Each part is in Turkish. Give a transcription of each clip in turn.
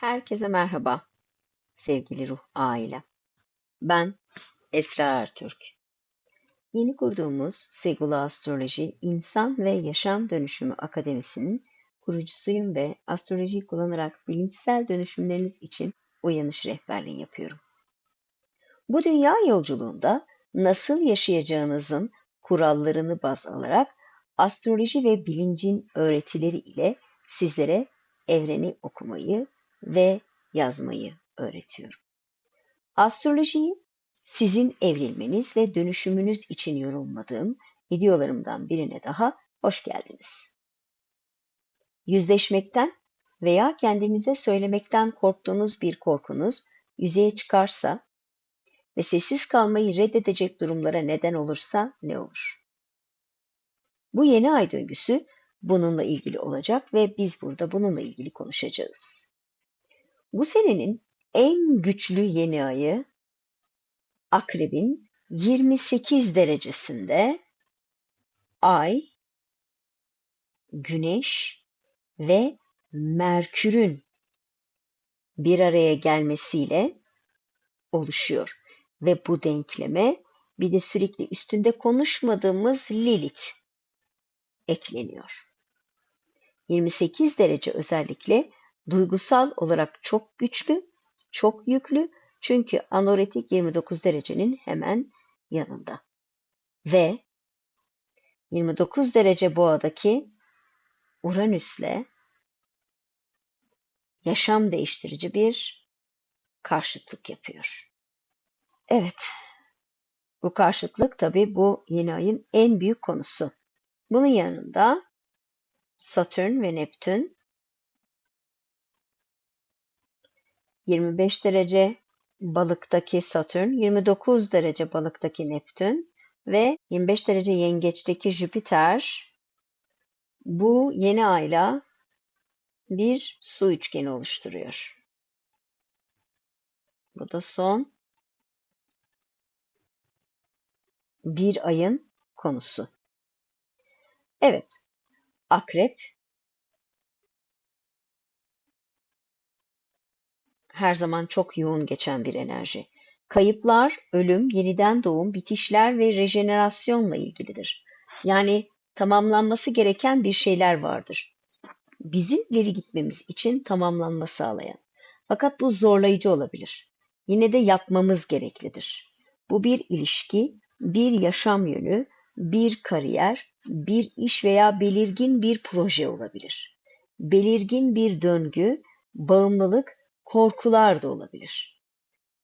Herkese merhaba sevgili ruh aile. Ben Esra Ertürk. Yeni kurduğumuz Segula Astroloji İnsan ve Yaşam Dönüşümü Akademisi'nin kurucusuyum ve astrolojiyi kullanarak bilinçsel dönüşümleriniz için uyanış rehberliği yapıyorum. Bu dünya yolculuğunda nasıl yaşayacağınızın kurallarını baz alarak astroloji ve bilincin öğretileri ile sizlere evreni okumayı ve yazmayı öğretiyorum. Astrolojiyi sizin evrilmeniz ve dönüşümünüz için yorulmadığım videolarımdan birine daha hoş geldiniz. Yüzleşmekten veya kendinize söylemekten korktuğunuz bir korkunuz yüzeye çıkarsa ve sessiz kalmayı reddedecek durumlara neden olursa ne olur? Bu yeni ay döngüsü bununla ilgili olacak ve biz burada bununla ilgili konuşacağız. Bu senenin en güçlü yeni ayı Akrebin 28 derecesinde Ay, Güneş ve Merkür'ün bir araya gelmesiyle oluşuyor. Ve bu denkleme bir de sürekli üstünde konuşmadığımız Lilith ekleniyor. 28 derece özellikle duygusal olarak çok güçlü, çok yüklü çünkü anoretik 29 derecenin hemen yanında. Ve 29 derece boğadaki Uranüs'le yaşam değiştirici bir karşıtlık yapıyor. Evet, bu karşıtlık tabii bu yeni ayın en büyük konusu. Bunun yanında Satürn ve Neptün 25 derece balıktaki Satürn, 29 derece balıktaki Neptün ve 25 derece yengeçteki Jüpiter bu yeni ayla bir su üçgeni oluşturuyor. Bu da son bir ayın konusu. Evet, akrep her zaman çok yoğun geçen bir enerji. Kayıplar, ölüm, yeniden doğum, bitişler ve rejenerasyonla ilgilidir. Yani tamamlanması gereken bir şeyler vardır. Bizim ileri gitmemiz için tamamlanma sağlayan. Fakat bu zorlayıcı olabilir. Yine de yapmamız gereklidir. Bu bir ilişki, bir yaşam yönü, bir kariyer, bir iş veya belirgin bir proje olabilir. Belirgin bir döngü, bağımlılık korkular da olabilir.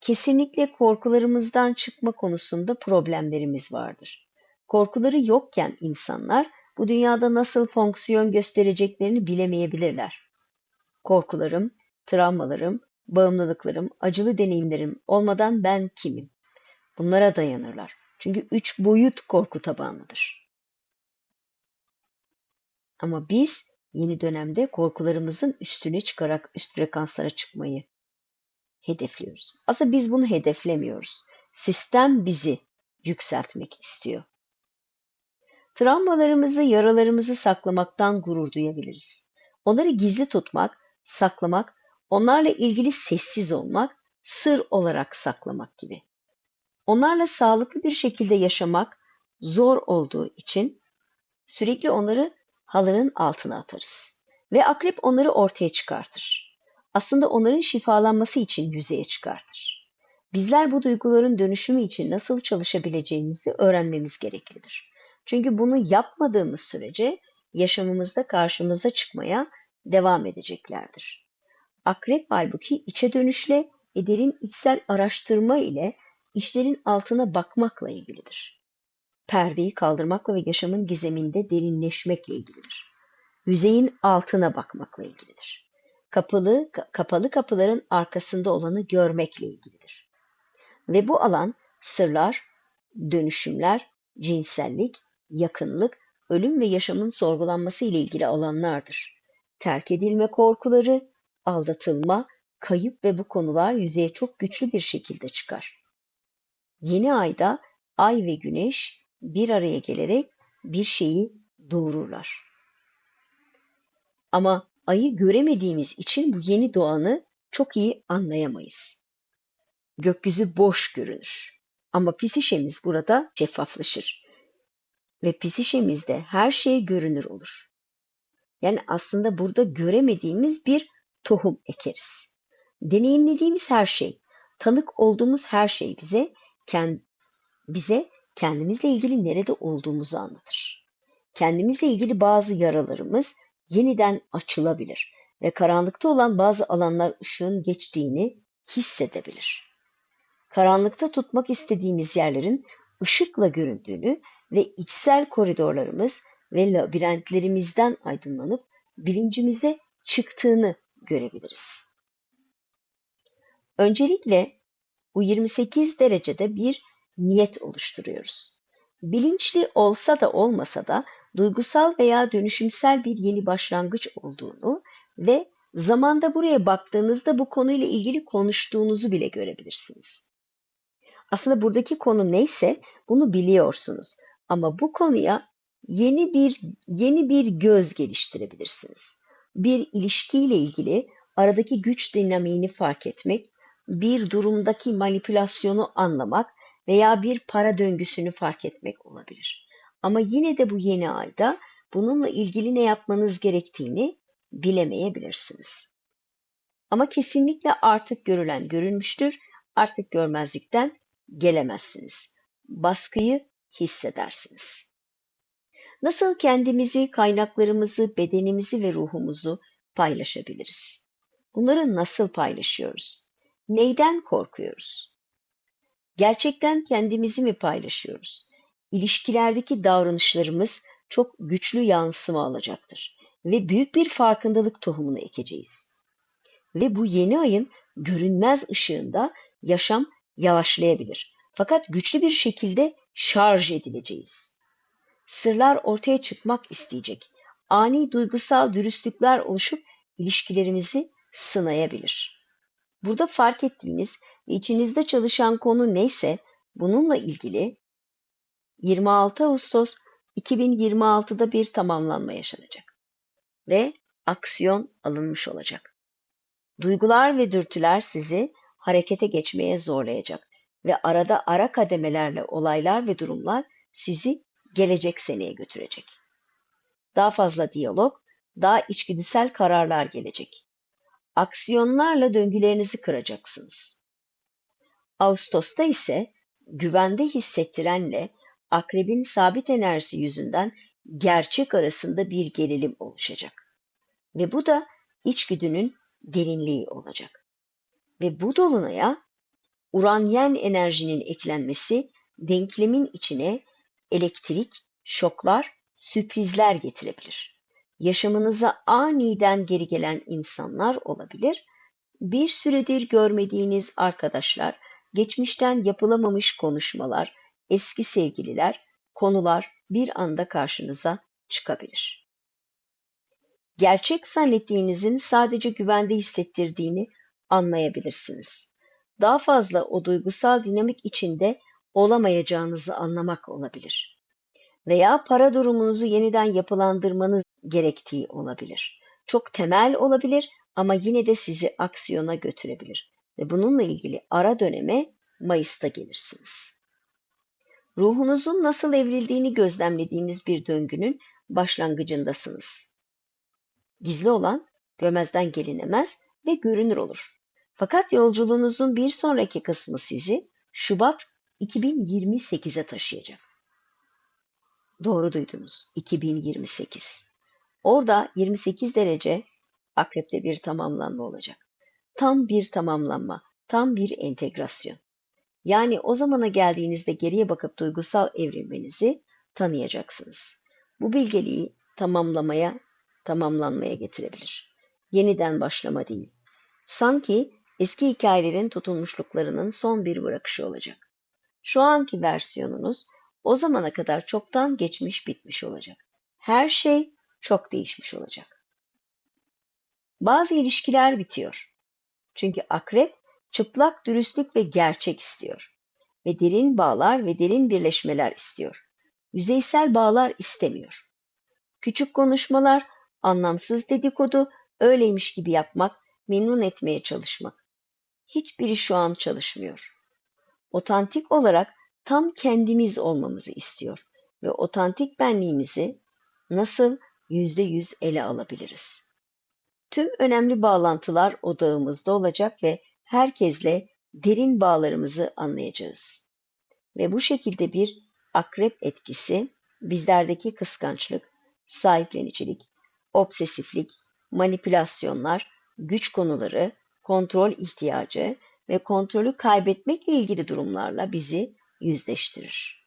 Kesinlikle korkularımızdan çıkma konusunda problemlerimiz vardır. Korkuları yokken insanlar bu dünyada nasıl fonksiyon göstereceklerini bilemeyebilirler. Korkularım, travmalarım, bağımlılıklarım, acılı deneyimlerim olmadan ben kimim? Bunlara dayanırlar. Çünkü üç boyut korku tabanlıdır. Ama biz yeni dönemde korkularımızın üstüne çıkarak üst frekanslara çıkmayı hedefliyoruz. Aslında biz bunu hedeflemiyoruz. Sistem bizi yükseltmek istiyor. Travmalarımızı, yaralarımızı saklamaktan gurur duyabiliriz. Onları gizli tutmak, saklamak, onlarla ilgili sessiz olmak, sır olarak saklamak gibi. Onlarla sağlıklı bir şekilde yaşamak zor olduğu için sürekli onları halının altına atarız. Ve akrep onları ortaya çıkartır. Aslında onların şifalanması için yüzeye çıkartır. Bizler bu duyguların dönüşümü için nasıl çalışabileceğimizi öğrenmemiz gereklidir. Çünkü bunu yapmadığımız sürece yaşamımızda karşımıza çıkmaya devam edeceklerdir. Akrep halbuki içe dönüşle ve derin içsel araştırma ile işlerin altına bakmakla ilgilidir perdeyi kaldırmakla ve yaşamın gizeminde derinleşmekle ilgilidir. Yüzeyin altına bakmakla ilgilidir. Kapalı, kapalı kapıların arkasında olanı görmekle ilgilidir. Ve bu alan sırlar, dönüşümler, cinsellik, yakınlık, ölüm ve yaşamın sorgulanması ile ilgili alanlardır. Terk edilme korkuları, aldatılma, kayıp ve bu konular yüzeye çok güçlü bir şekilde çıkar. Yeni ayda ay ve güneş bir araya gelerek bir şeyi doğururlar. Ama ayı göremediğimiz için bu yeni doğanı çok iyi anlayamayız. Gökyüzü boş görünür. Ama psişemiz burada şeffaflaşır. Ve psişemizde her şey görünür olur. Yani aslında burada göremediğimiz bir tohum ekeriz. Deneyimlediğimiz her şey, tanık olduğumuz her şey bize kend, bize kendimizle ilgili nerede olduğumuzu anlatır. Kendimizle ilgili bazı yaralarımız yeniden açılabilir ve karanlıkta olan bazı alanlar ışığın geçtiğini hissedebilir. Karanlıkta tutmak istediğimiz yerlerin ışıkla göründüğünü ve içsel koridorlarımız ve labirentlerimizden aydınlanıp bilincimize çıktığını görebiliriz. Öncelikle bu 28 derecede bir niyet oluşturuyoruz. Bilinçli olsa da olmasa da duygusal veya dönüşümsel bir yeni başlangıç olduğunu ve zamanda buraya baktığınızda bu konuyla ilgili konuştuğunuzu bile görebilirsiniz. Aslında buradaki konu neyse bunu biliyorsunuz ama bu konuya yeni bir yeni bir göz geliştirebilirsiniz. Bir ilişkiyle ilgili aradaki güç dinamiğini fark etmek, bir durumdaki manipülasyonu anlamak veya bir para döngüsünü fark etmek olabilir. Ama yine de bu yeni ayda bununla ilgili ne yapmanız gerektiğini bilemeyebilirsiniz. Ama kesinlikle artık görülen görülmüştür, artık görmezlikten gelemezsiniz. Baskıyı hissedersiniz. Nasıl kendimizi, kaynaklarımızı, bedenimizi ve ruhumuzu paylaşabiliriz? Bunları nasıl paylaşıyoruz? Neyden korkuyoruz? Gerçekten kendimizi mi paylaşıyoruz? İlişkilerdeki davranışlarımız çok güçlü yansıma alacaktır ve büyük bir farkındalık tohumunu ekeceğiz. Ve bu yeni ayın görünmez ışığında yaşam yavaşlayabilir. Fakat güçlü bir şekilde şarj edileceğiz. Sırlar ortaya çıkmak isteyecek. Ani duygusal dürüstlükler oluşup ilişkilerimizi sınayabilir. Burada fark ettiğiniz ve içinizde çalışan konu neyse bununla ilgili 26 Ağustos 2026'da bir tamamlanma yaşanacak ve aksiyon alınmış olacak. Duygular ve dürtüler sizi harekete geçmeye zorlayacak ve arada ara kademelerle olaylar ve durumlar sizi gelecek seneye götürecek. Daha fazla diyalog, daha içgüdüsel kararlar gelecek. Aksiyonlarla döngülerinizi kıracaksınız. Ağustos'ta ise güvende hissettirenle akrebin sabit enerjisi yüzünden gerçek arasında bir gerilim oluşacak. Ve bu da içgüdünün derinliği olacak. Ve bu dolunaya uranyen enerjinin eklenmesi denklemin içine elektrik, şoklar, sürprizler getirebilir. Yaşamınıza aniden geri gelen insanlar olabilir. Bir süredir görmediğiniz arkadaşlar, geçmişten yapılamamış konuşmalar, eski sevgililer, konular bir anda karşınıza çıkabilir. Gerçek zannettiğinizin sadece güvende hissettirdiğini anlayabilirsiniz. Daha fazla o duygusal dinamik içinde olamayacağınızı anlamak olabilir. Veya para durumunuzu yeniden yapılandırmanız gerektiği olabilir. Çok temel olabilir ama yine de sizi aksiyona götürebilir ve bununla ilgili ara döneme Mayıs'ta gelirsiniz. Ruhunuzun nasıl evrildiğini gözlemlediğiniz bir döngünün başlangıcındasınız. Gizli olan görmezden gelinemez ve görünür olur. Fakat yolculuğunuzun bir sonraki kısmı sizi Şubat 2028'e taşıyacak. Doğru duydunuz. 2028. Orada 28 derece akrepte bir tamamlanma olacak. Tam bir tamamlanma, tam bir entegrasyon. Yani o zamana geldiğinizde geriye bakıp duygusal evrilmenizi tanıyacaksınız. Bu bilgeliği tamamlamaya, tamamlanmaya getirebilir. Yeniden başlama değil. Sanki eski hikayelerin tutulmuşluklarının son bir bırakışı olacak. Şu anki versiyonunuz o zamana kadar çoktan geçmiş bitmiş olacak. Her şey çok değişmiş olacak. Bazı ilişkiler bitiyor. Çünkü akrep çıplak dürüstlük ve gerçek istiyor. Ve derin bağlar ve derin birleşmeler istiyor. Yüzeysel bağlar istemiyor. Küçük konuşmalar, anlamsız dedikodu, öyleymiş gibi yapmak memnun etmeye çalışmak. Hiçbiri şu an çalışmıyor. Otantik olarak tam kendimiz olmamızı istiyor ve otantik benliğimizi nasıl yüzde yüz ele alabiliriz? Tüm önemli bağlantılar odağımızda olacak ve herkesle derin bağlarımızı anlayacağız. Ve bu şekilde bir akrep etkisi bizlerdeki kıskançlık, sahiplenicilik, obsesiflik, manipülasyonlar, güç konuları, kontrol ihtiyacı ve kontrolü kaybetmekle ilgili durumlarla bizi yüzleştirir.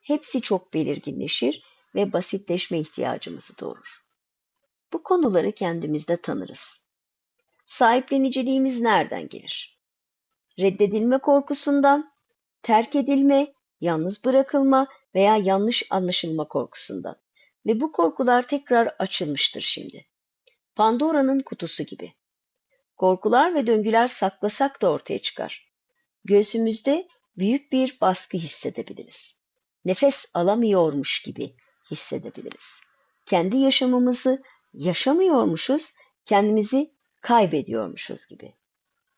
Hepsi çok belirginleşir ve basitleşme ihtiyacımızı doğurur. Bu konuları kendimizde tanırız. Sahipleniciliğimiz nereden gelir? Reddedilme korkusundan, terk edilme, yalnız bırakılma veya yanlış anlaşılma korkusundan. Ve bu korkular tekrar açılmıştır şimdi. Pandora'nın kutusu gibi. Korkular ve döngüler saklasak da ortaya çıkar. Göğsümüzde büyük bir baskı hissedebiliriz. Nefes alamıyormuş gibi hissedebiliriz. Kendi yaşamımızı yaşamıyormuşuz, kendimizi kaybediyormuşuz gibi.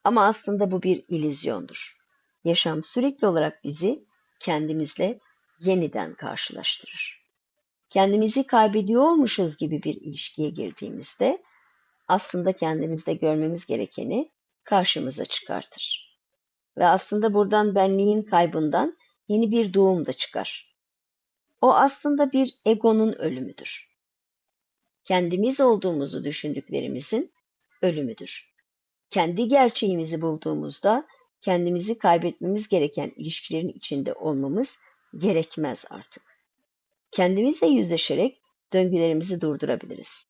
Ama aslında bu bir illüzyondur. Yaşam sürekli olarak bizi kendimizle yeniden karşılaştırır. Kendimizi kaybediyormuşuz gibi bir ilişkiye girdiğimizde aslında kendimizde görmemiz gerekeni karşımıza çıkartır. Ve aslında buradan benliğin kaybından yeni bir doğum da çıkar. O aslında bir egonun ölümüdür. Kendimiz olduğumuzu düşündüklerimizin ölümüdür. Kendi gerçeğimizi bulduğumuzda kendimizi kaybetmemiz gereken ilişkilerin içinde olmamız gerekmez artık. Kendimizle yüzleşerek döngülerimizi durdurabiliriz.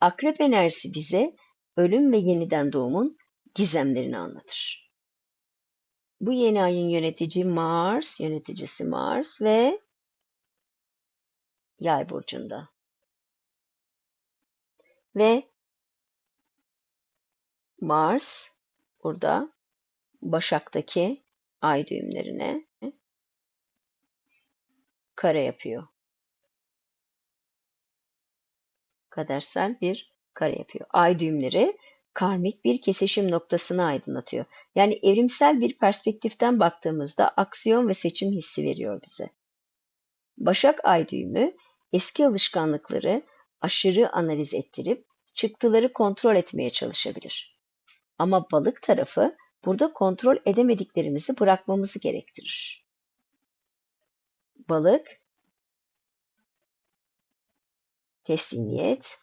Akrep enerjisi bize ölüm ve yeniden doğumun gizemlerini anlatır. Bu yeni ayın yönetici Mars, yöneticisi Mars ve Yay burcunda. Ve Mars burada Başak'taki ay düğümlerine kare yapıyor. Kadersel bir kare yapıyor. Ay düğümleri karmik bir kesişim noktasını aydınlatıyor. Yani evrimsel bir perspektiften baktığımızda aksiyon ve seçim hissi veriyor bize. Başak ay düğümü eski alışkanlıkları aşırı analiz ettirip çıktıları kontrol etmeye çalışabilir. Ama balık tarafı burada kontrol edemediklerimizi bırakmamızı gerektirir. Balık, teslimiyet,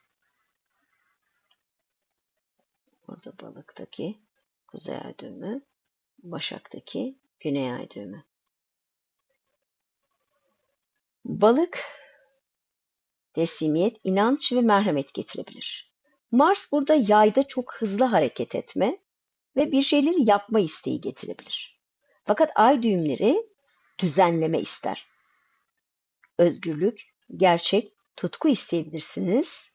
burada balıktaki kuzey ay düğümü, başaktaki güney ay düğümü. Balık, teslimiyet, inanç ve merhamet getirebilir. Mars burada yayda çok hızlı hareket etme ve bir şeyleri yapma isteği getirebilir. Fakat ay düğümleri düzenleme ister. Özgürlük, gerçek, tutku isteyebilirsiniz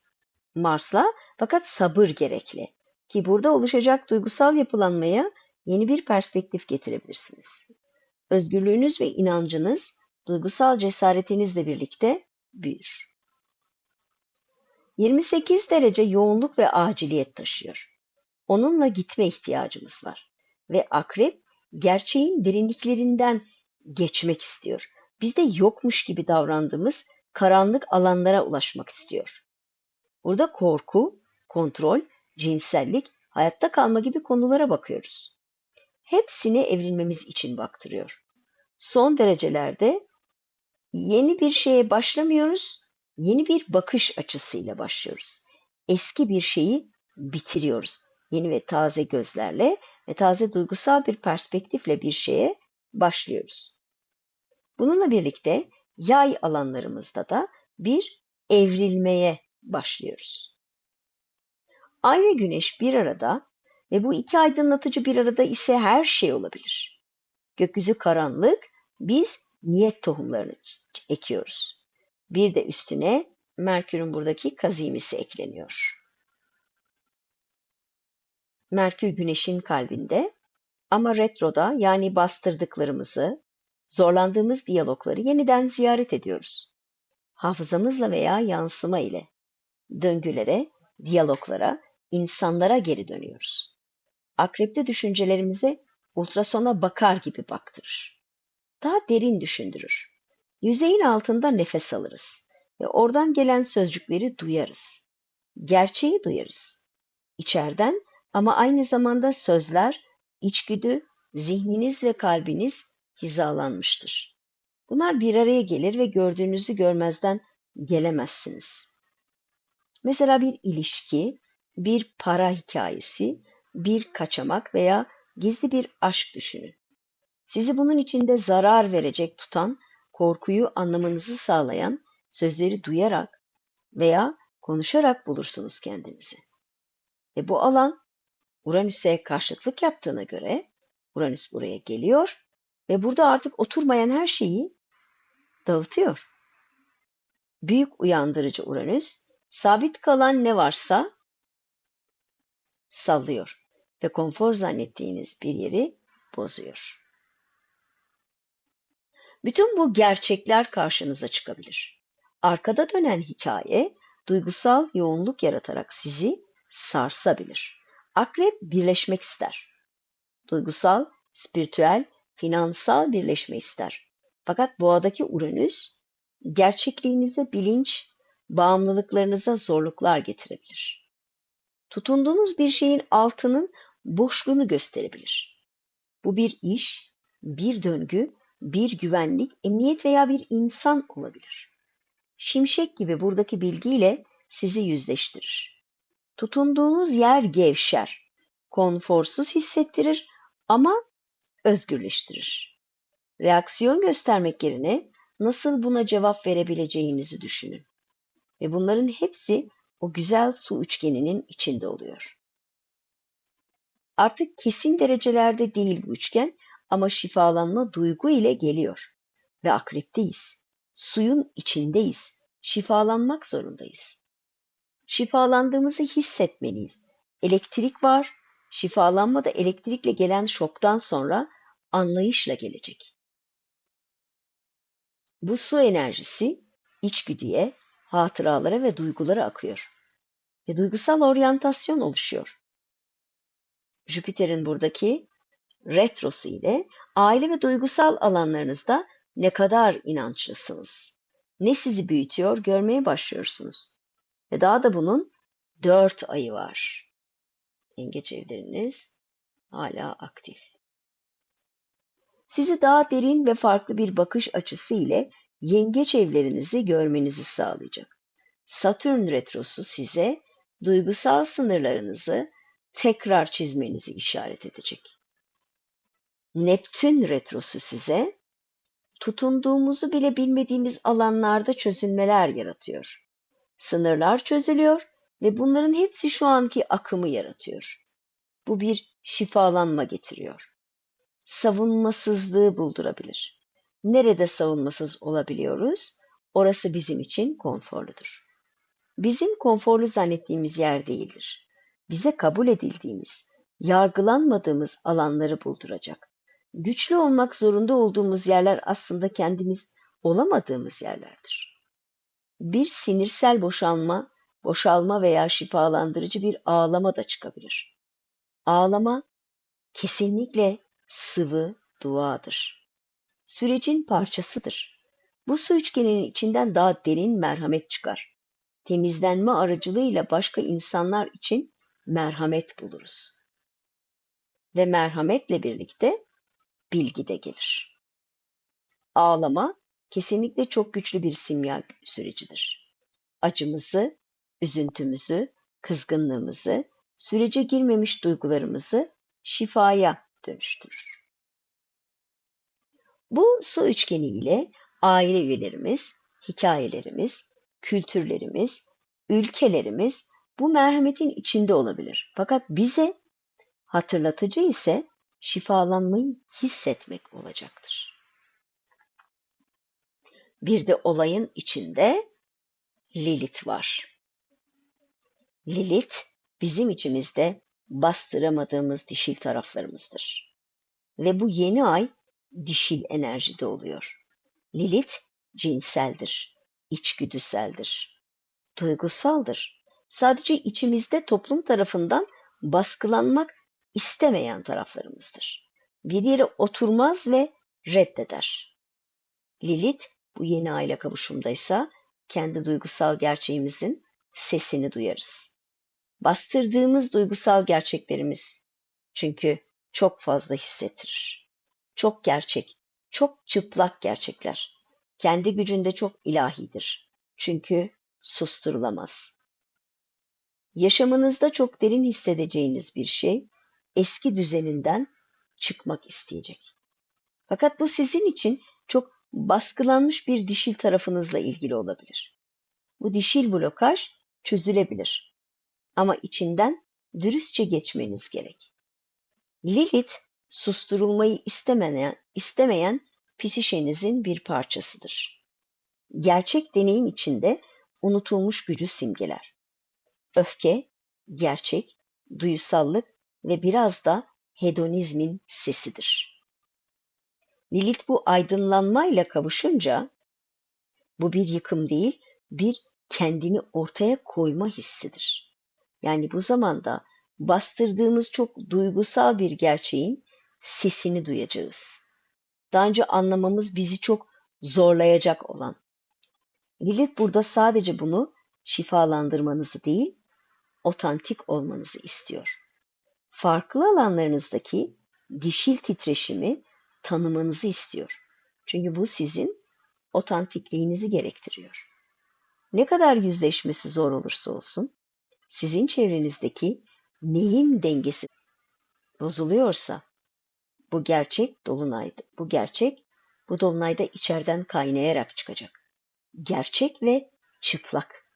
Mars'la fakat sabır gerekli ki burada oluşacak duygusal yapılanmaya yeni bir perspektif getirebilirsiniz. Özgürlüğünüz ve inancınız duygusal cesaretinizle birlikte büyür. 28 derece yoğunluk ve aciliyet taşıyor. Onunla gitme ihtiyacımız var. Ve akrep gerçeğin derinliklerinden geçmek istiyor. Bizde yokmuş gibi davrandığımız karanlık alanlara ulaşmak istiyor. Burada korku, kontrol, cinsellik, hayatta kalma gibi konulara bakıyoruz. Hepsine evrilmemiz için baktırıyor. Son derecelerde yeni bir şeye başlamıyoruz, yeni bir bakış açısıyla başlıyoruz. Eski bir şeyi bitiriyoruz yeni ve taze gözlerle ve taze duygusal bir perspektifle bir şeye başlıyoruz. Bununla birlikte yay alanlarımızda da bir evrilmeye başlıyoruz. Ay ve güneş bir arada ve bu iki aydınlatıcı bir arada ise her şey olabilir. Gökyüzü karanlık, biz niyet tohumlarını ekiyoruz. Bir de üstüne Merkür'ün buradaki kazimisi ekleniyor. Merkür Güneş'in kalbinde ama retroda yani bastırdıklarımızı, zorlandığımız diyalogları yeniden ziyaret ediyoruz. Hafızamızla veya yansıma ile döngülere, diyaloglara insanlara geri dönüyoruz. Akrepte düşüncelerimize ultrasona bakar gibi baktırır. Daha derin düşündürür. Yüzeyin altında nefes alırız ve oradan gelen sözcükleri duyarız. Gerçeği duyarız. İçeriden ama aynı zamanda sözler, içgüdü, zihniniz ve kalbiniz hizalanmıştır. Bunlar bir araya gelir ve gördüğünüzü görmezden gelemezsiniz. Mesela bir ilişki, bir para hikayesi, bir kaçamak veya gizli bir aşk düşünün. Sizi bunun içinde zarar verecek tutan, korkuyu anlamanızı sağlayan sözleri duyarak veya konuşarak bulursunuz kendinizi. Ve bu alan Uranüs'e karşıtlık yaptığına göre Uranüs buraya geliyor ve burada artık oturmayan her şeyi dağıtıyor. Büyük uyandırıcı Uranüs, sabit kalan ne varsa sallıyor ve konfor zannettiğiniz bir yeri bozuyor. Bütün bu gerçekler karşınıza çıkabilir. Arkada dönen hikaye duygusal yoğunluk yaratarak sizi sarsabilir. Akrep birleşmek ister. Duygusal, spiritüel, finansal birleşme ister. Fakat boğadaki Uranüs gerçekliğinize bilinç, bağımlılıklarınıza zorluklar getirebilir. Tutunduğunuz bir şeyin altının boşluğunu gösterebilir. Bu bir iş, bir döngü, bir güvenlik, emniyet veya bir insan olabilir. Şimşek gibi buradaki bilgiyle sizi yüzleştirir. Tutunduğunuz yer gevşer, konforsuz hissettirir ama özgürleştirir. Reaksiyon göstermek yerine nasıl buna cevap verebileceğinizi düşünün. Ve bunların hepsi o güzel su üçgeninin içinde oluyor. Artık kesin derecelerde değil bu üçgen ama şifalanma duygu ile geliyor. Ve akrepteyiz. Suyun içindeyiz. Şifalanmak zorundayız. Şifalandığımızı hissetmeliyiz. Elektrik var. Şifalanma da elektrikle gelen şoktan sonra anlayışla gelecek. Bu su enerjisi içgüdüye, hatıralara ve duygulara akıyor. Ve duygusal oryantasyon oluşuyor. Jüpiter'in buradaki retrosu ile aile ve duygusal alanlarınızda ne kadar inançlısınız, ne sizi büyütüyor görmeye başlıyorsunuz. Ve daha da bunun dört ayı var. Yengeç evleriniz hala aktif. Sizi daha derin ve farklı bir bakış açısı ile yengeç evlerinizi görmenizi sağlayacak. Satürn retrosu size duygusal sınırlarınızı tekrar çizmenizi işaret edecek. Neptün retrosu size tutunduğumuzu bile bilmediğimiz alanlarda çözülmeler yaratıyor. Sınırlar çözülüyor ve bunların hepsi şu anki akımı yaratıyor. Bu bir şifalanma getiriyor. Savunmasızlığı buldurabilir. Nerede savunmasız olabiliyoruz? Orası bizim için konforludur. Bizim konforlu zannettiğimiz yer değildir. Bize kabul edildiğimiz, yargılanmadığımız alanları bulduracak. Güçlü olmak zorunda olduğumuz yerler aslında kendimiz olamadığımız yerlerdir. Bir sinirsel boşalma, boşalma veya şifalandırıcı bir ağlama da çıkabilir. Ağlama kesinlikle sıvı duadır. Sürecin parçasıdır. Bu su üçgeninin içinden daha derin merhamet çıkar. Temizlenme aracılığıyla başka insanlar için merhamet buluruz. Ve merhametle birlikte bilgi de gelir. Ağlama kesinlikle çok güçlü bir simya sürecidir. Acımızı, üzüntümüzü, kızgınlığımızı, sürece girmemiş duygularımızı şifaya dönüştürür. Bu su üçgeni ile aile üyelerimiz, hikayelerimiz, kültürlerimiz, ülkelerimiz bu merhametin içinde olabilir. Fakat bize hatırlatıcı ise şifalanmayı hissetmek olacaktır. Bir de olayın içinde Lilith var. Lilith bizim içimizde bastıramadığımız dişil taraflarımızdır. Ve bu yeni ay dişil enerjide oluyor. Lilith cinseldir, içgüdüseldir, duygusaldır sadece içimizde toplum tarafından baskılanmak istemeyen taraflarımızdır. Bir yere oturmaz ve reddeder. Lilith bu yeni aile kavuşumdaysa kendi duygusal gerçeğimizin sesini duyarız. Bastırdığımız duygusal gerçeklerimiz çünkü çok fazla hissettirir. Çok gerçek, çok çıplak gerçekler. Kendi gücünde çok ilahidir. Çünkü susturulamaz. Yaşamınızda çok derin hissedeceğiniz bir şey eski düzeninden çıkmak isteyecek. Fakat bu sizin için çok baskılanmış bir dişil tarafınızla ilgili olabilir. Bu dişil blokaj çözülebilir. Ama içinden dürüstçe geçmeniz gerek. Lilith susturulmayı istemeyen, istemeyen psişenizin bir parçasıdır. Gerçek deneyim içinde unutulmuş gücü simgeler. Öfke, gerçek, duyusallık ve biraz da hedonizmin sesidir. Lilith bu aydınlanmayla kavuşunca bu bir yıkım değil, bir kendini ortaya koyma hissidir. Yani bu zamanda bastırdığımız çok duygusal bir gerçeğin sesini duyacağız. Daha önce anlamamız bizi çok zorlayacak olan. Lilith burada sadece bunu şifalandırmanızı değil, otantik olmanızı istiyor. Farklı alanlarınızdaki dişil titreşimi tanımanızı istiyor. Çünkü bu sizin otantikliğinizi gerektiriyor. Ne kadar yüzleşmesi zor olursa olsun, sizin çevrenizdeki neyin dengesi bozuluyorsa bu gerçek dolunaydı. Bu gerçek bu dolunayda içeriden kaynayarak çıkacak. Gerçek ve çıplak.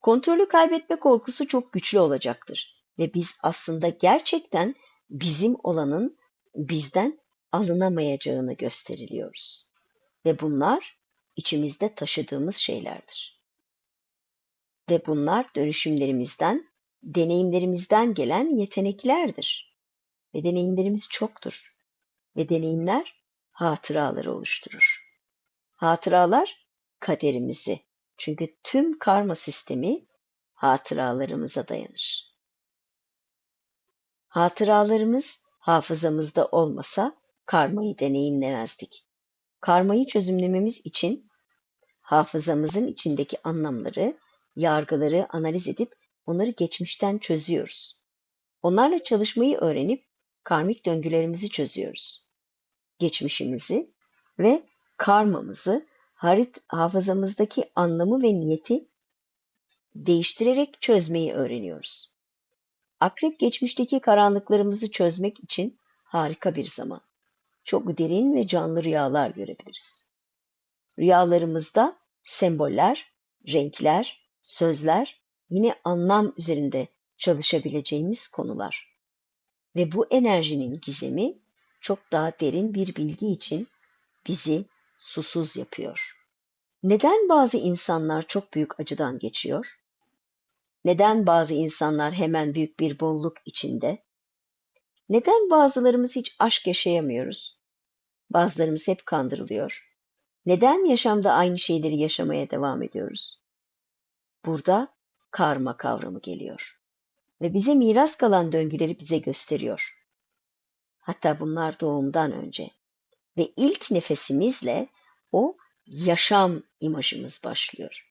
Kontrolü kaybetme korkusu çok güçlü olacaktır ve biz aslında gerçekten bizim olanın bizden alınamayacağını gösteriliyoruz. Ve bunlar içimizde taşıdığımız şeylerdir. Ve bunlar dönüşümlerimizden, deneyimlerimizden gelen yeteneklerdir. Ve deneyimlerimiz çoktur. Ve deneyimler hatıraları oluşturur. Hatıralar kaderimizi. Çünkü tüm karma sistemi hatıralarımıza dayanır. Hatıralarımız hafızamızda olmasa karmayı deneyimlemezdik. Karmayı çözümlememiz için hafızamızın içindeki anlamları, yargıları analiz edip onları geçmişten çözüyoruz. Onlarla çalışmayı öğrenip karmik döngülerimizi çözüyoruz. Geçmişimizi ve karmamızı harit hafızamızdaki anlamı ve niyeti değiştirerek çözmeyi öğreniyoruz. Akrep geçmişteki karanlıklarımızı çözmek için harika bir zaman. Çok derin ve canlı rüyalar görebiliriz. Rüyalarımızda semboller, renkler, sözler yine anlam üzerinde çalışabileceğimiz konular. Ve bu enerjinin gizemi çok daha derin bir bilgi için bizi susuz yapıyor. Neden bazı insanlar çok büyük acıdan geçiyor? Neden bazı insanlar hemen büyük bir bolluk içinde? Neden bazılarımız hiç aşk yaşayamıyoruz? Bazılarımız hep kandırılıyor. Neden yaşamda aynı şeyleri yaşamaya devam ediyoruz? Burada karma kavramı geliyor ve bize miras kalan döngüleri bize gösteriyor. Hatta bunlar doğumdan önce ve ilk nefesimizle o yaşam imajımız başlıyor.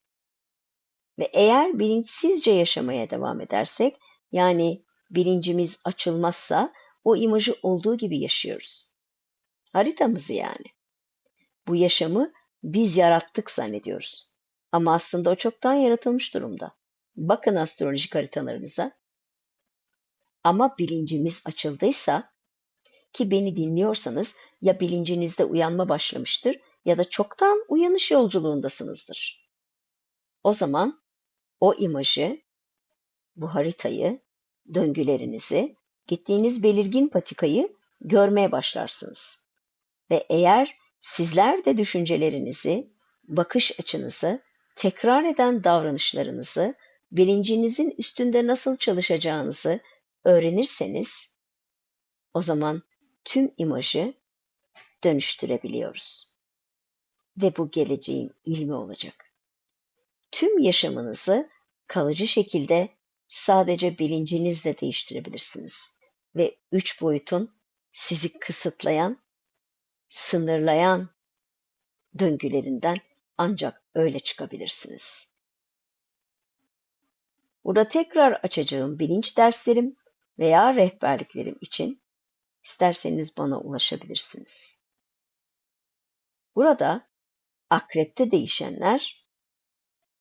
Ve eğer bilinçsizce yaşamaya devam edersek, yani bilincimiz açılmazsa o imajı olduğu gibi yaşıyoruz. Haritamızı yani. Bu yaşamı biz yarattık zannediyoruz. Ama aslında o çoktan yaratılmış durumda. Bakın astrolojik haritalarınıza. Ama bilincimiz açıldıysa ki beni dinliyorsanız ya bilincinizde uyanma başlamıştır ya da çoktan uyanış yolculuğundasınızdır. O zaman o imajı, bu haritayı, döngülerinizi, gittiğiniz belirgin patikayı görmeye başlarsınız. Ve eğer sizler de düşüncelerinizi, bakış açınızı, tekrar eden davranışlarınızı, bilincinizin üstünde nasıl çalışacağınızı öğrenirseniz, o zaman tüm imajı dönüştürebiliyoruz. Ve bu geleceğin ilmi olacak. tüm yaşamınızı kalıcı şekilde sadece bilincinizle değiştirebilirsiniz. Ve üç boyutun sizi kısıtlayan, sınırlayan döngülerinden ancak öyle çıkabilirsiniz. Burada tekrar açacağım bilinç derslerim veya rehberliklerim için isterseniz bana ulaşabilirsiniz. Burada akrepte değişenler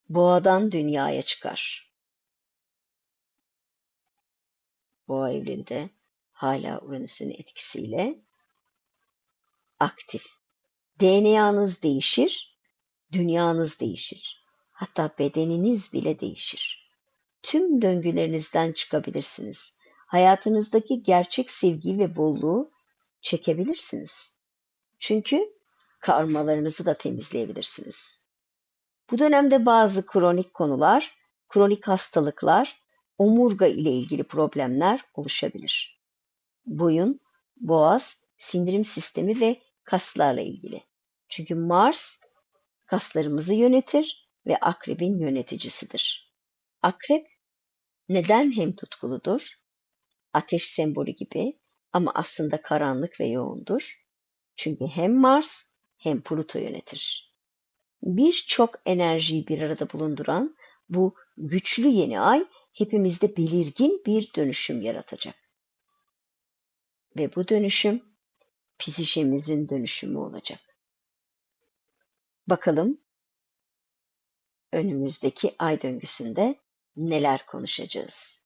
boğadan dünyaya çıkar. Boğa evlerinde hala Uranüs'ün etkisiyle aktif. DNA'nız değişir, dünyanız değişir. Hatta bedeniniz bile değişir. Tüm döngülerinizden çıkabilirsiniz. Hayatınızdaki gerçek sevgi ve bolluğu çekebilirsiniz. Çünkü karmalarınızı da temizleyebilirsiniz. Bu dönemde bazı kronik konular, kronik hastalıklar, omurga ile ilgili problemler oluşabilir. Boyun, boğaz, sindirim sistemi ve kaslarla ilgili. Çünkü Mars kaslarımızı yönetir ve akrebin yöneticisidir. Akrep neden hem tutkuludur? Ateş sembolü gibi ama aslında karanlık ve yoğundur. Çünkü hem Mars hem Pluto yönetir. Birçok enerjiyi bir arada bulunduran bu güçlü yeni ay hepimizde belirgin bir dönüşüm yaratacak. Ve bu dönüşüm psişemizin dönüşümü olacak. Bakalım önümüzdeki ay döngüsünde neler konuşacağız.